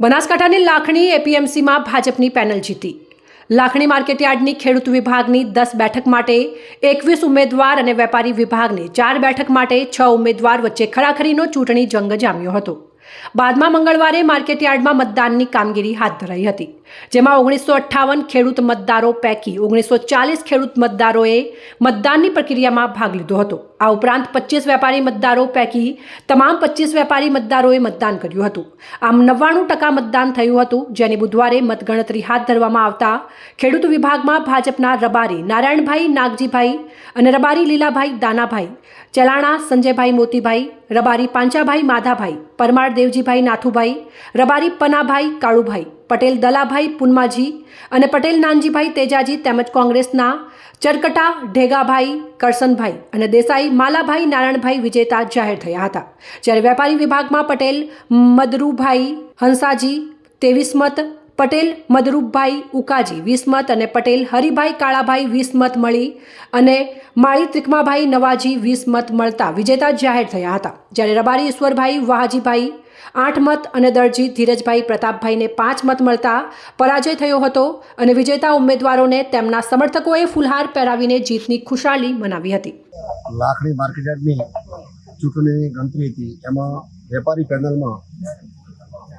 બનાસકાંઠાની લાખણી એપીએમસીમાં ભાજપની પેનલ જીતી. લાખણી માર્કેટયાર્ડની ખેડૂત વિભાગની દસ બેઠક માટે એકવીસ ઉમેદવાર અને વેપારી વિભાગની ચાર બેઠક માટે છ ઉમેદવાર વચ્ચે ખરાખરીનો ચૂંટણી જંગ જામ્યો હતો. બાદમાં મંગળવારે માર્કેટયાર્ડમાં મતદાનની કામગીરી હાથ ધરાઈ હતી, જેમાં ઓગણીસો અઠ્ઠાવન ખેડૂત મતદારો પૈકી ઓગણીસો ચાલીસ ખેડૂત મતદારોએ મતદાનની પ્રક્રિયામાં ભાગ લીધો હતો. આ ઉપરાંત પચીસ વેપારી મતદારો પૈકી તમામ પચીસ વેપારી મતદારોએ મતદાન કર્યું હતું. આમ નવ્વાણું ટકા મતદાન થયું હતું, જેની બુધવારે મતગણતરી હાથ ધરવામાં આવતા ખેડૂત વિભાગમાં ભાજપના રબારી નારાયણભાઈ, નાગજીભાઈ અને રબારી લીલાભાઈ, દાનાભાઈ, ચલાણા, સંજયભાઈ, મોતીભાઈ રબારી પાંચાભાઈ, માધાભાઈ, પરમાર દેવજીભાઈ, નાથુભાઈ, રબારી પનાભાઈ, કાળુભાઈ, પટેલ દલાભાઈ, પુનમાજી અને પટેલ નાનજીભાઈ તેજાજી તેમજ કોંગ્રેસના ચરકટા, ઢેગાભાઈ, કરસનભાઈ અને દેસાઈ, માલાભાઈ, નારાયણભાઈ વિજેતા જાહેર થયા હતા. જ્યારે વેપારી વિભાગમાં પટેલ, મદરુભાઈ હંસાજી તેવીસમત મત પટેલ, મદરૂપભાઈ ઉકાજી વીસ અને પટેલ, હરિભાઈ કાળાભાઈ વીસ મળી અને માળી ત્રિકમાભાઈ નવાજી વીસ મળતા વિજેતા જાહેર થયા હતા. જ્યારે રબારી ઈશ્વરભાઈ, વાહાજીભાઈ આઠ મત અને દરજી ધીરજભાઈ પ્રતાપભાઈને પાંચ મત મળતા પરાજય થયો હતો અને વિજેતા ઉમેદવારોને તેમના સમર્થકોએ ફુલહાર પહેરાવીને જીતની ખુશાલી મનાવી હતી. લાખણી માર્કેટની ચૂંટણીની ગણતરી હતી. એમાં વેપારી પેનલમાં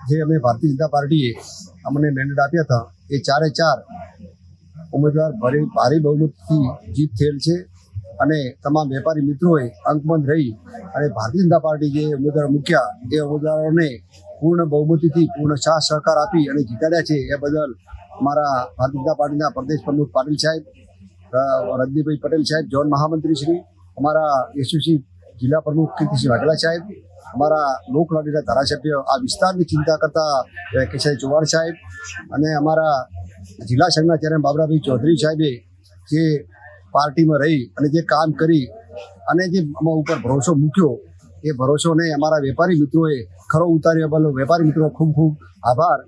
જે અમે ભારતીય જનતા પાર્ટીએ અમને મેન્ડેટ આપ્યા હતા, એ ચારે ચાર ઉમેદવાર ભારે ભારે બહુમતથી જીત થયેલ છે અને તમામ વેપારી મિત્રોએ અંકમંદ રહી અને ભારતીય જનતા પાર્ટી જે ઉમેદવારો મૂક્યા, એ ઉમેદવારોને પૂર્ણ બહુમતીથી, પૂર્ણ સાથ સહકાર આપી અને જીતાડ્યા છે. એ બદલ અમારા ભારતીય જનતા પાર્ટીના પ્રદેશ પ્રમુખ પાટીલ સાહેબ રજનીભાઈ પટેલ સાહેબ જોન મહામંત્રી શ્રી અમારા એસયુસી જિલ્લા પ્રમુખ કીર્તિસિંહ વાઘેલા સાહેબ, અમારા લોકલાડીના ધારાસભ્ય આ વિસ્તારની ચિંતા કરતા કેશાઈ ચૌહાણ સાહેબ અને અમારા જિલ્લા સંઘના ચેરમેન બાબરાભાઈ ચૌધરી સાહેબે જે પાર્ટીમાં રહી અને જે કામ કરી અને જે અમારા ઉપર ભરોસો મૂક્યો, એ ભરોસોને અમારા વેપારી મિત્રોએ ખરો ઉતાર્યો વેપારી મિત્રો ખૂબ ખૂબ આભાર.